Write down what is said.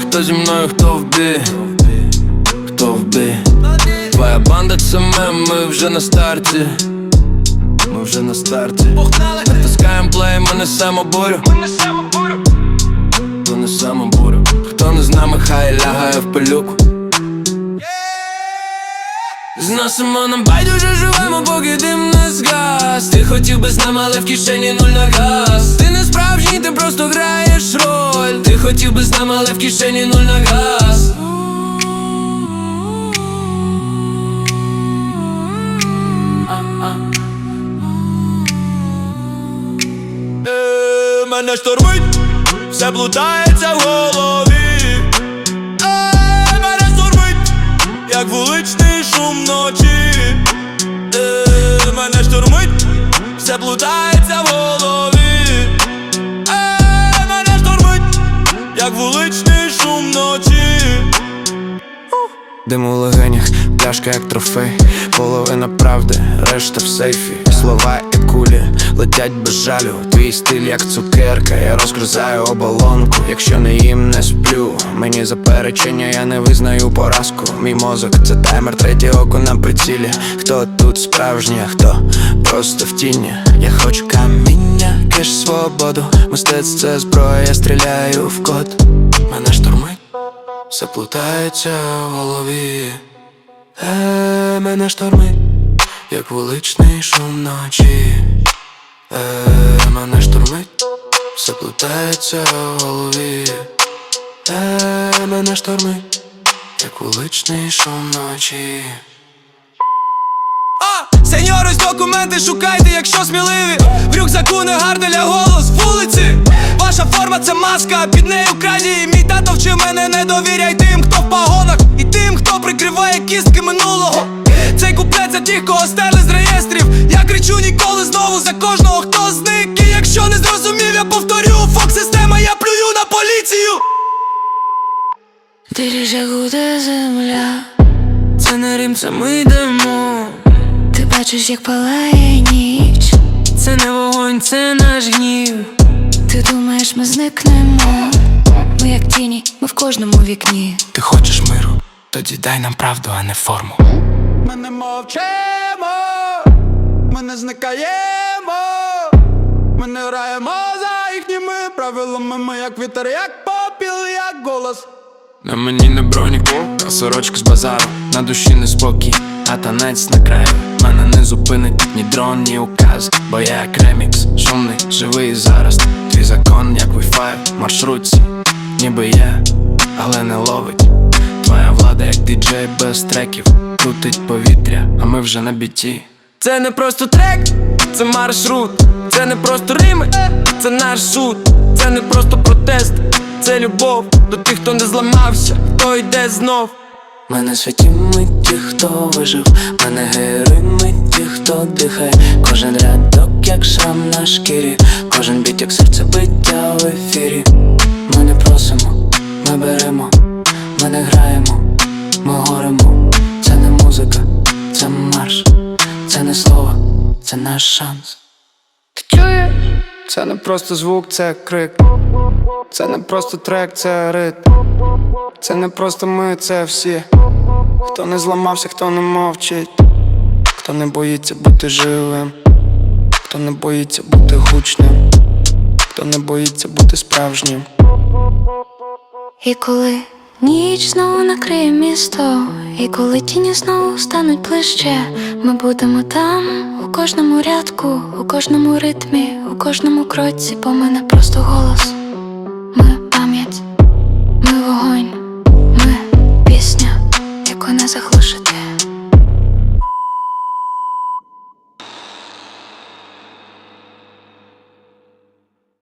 хто зі мною, хто в бі? Хто в бі? Твоя банда це ми, ми вже на старті. Ми вже на старті. Натискаєм плей, ми несемо бурю. Ми несемо бурю? Хто не з нами, хай лягає в пилюку. Зносимо нам байдуже живемо, поки дим не згас Хотів би з нами, але в кишені нуль на газ Ти не справжній, ти просто граєш роль Ти хотів би з нами, але в кишені нуль на газ Е, Мене штормить, все блутається в голові. Е, Мене штормить, як вуличний шум ночі. Е, Мене штормить, все блутається в голові. Дим у легенях, пляшка як трофей, половина правди, решта в сейфі. Слова як кулі летять без жалю. Твій стиль як цукерка, я розгризаю оболонку. Якщо не їм, не сплю. Мені заперечення, я не визнаю поразку. Мій мозок це таймер, третє око на прицілі. Хто тут справжній, а хто просто в тіні. Я хочу каміння, киш свободу. Мистецтво це зброя, я стріляю в код. Мене штурмить. Все плутається в голові, е, мене штормить, як вуличний шум ночі, е, мене штормить, все плутається в голові, е, мене штормить, як вуличний шум ночі. А, сеньори, з документи шукайте, якщо сміливі. В рюкзаку не гарне для голос вулиці це маска, під нею крадії Мій тато вчив мене не довіряй тим, хто в пагонах І тим, хто прикриває кістки минулого. Цей куплет за тих, кого стерли з реєстрів. Я кричу ніколи знову за кожного, хто зник. І якщо не зрозумів, я повторю. Фок система, я плюю на поліцію. Доріже гуде земля, Це не Рим, це ми йдемо, ти бачиш, як палає ніч. це не вогонь, це наш гнів. Ти думаєш, ми зникнемо. Ми як тіні, ми в кожному вікні. Ти хочеш миру, тоді дай нам правду, а не форму. Ми не мовчимо, ми не зникаємо, ми не граємо за їхніми правилами, ми як вітер, як попіл, як голос. На мені не бронік, а сорочка з базару На душі неспокій, а танець на краю не зупинить ні дрон, ні указ Бо я як ремікс, шумний, живий зараз. Твій закон, як Wi-Fi маршрутці Ніби я, але не ловить. Твоя влада, як діджей без треків Крутить повітря, а ми вже на біті. Це не просто трек, це маршрут. Це не просто рими, це наш суд. Це не просто протест, це любов До тих, хто не зламався, хто йде знов. Мене святі ті, хто вижив, мене героїни ті, хто дихає, кожен рядок, як шрам на шкірі, кожен біт, як серце биття в ефірі. Ми не просимо, ми беремо, ми не граємо, ми горемо. Це не музика, це марш, це не слово, це наш шанс. Ти чуєш? Це не просто звук, це крик. Це не просто трек, це ритм. Це не просто ми, це всі. Хто не зламався, хто не мовчить, хто не боїться бути живим, хто не боїться бути гучним, хто не боїться бути справжнім. І коли ніч знову накриє місто, і коли тіні знову стануть ближче, ми будемо там, у кожному рядку, у кожному ритмі, у кожному кроці, бо ми не просто голос. Ми пам'ять, ми вогонь, ми пісня, яку не заглушити.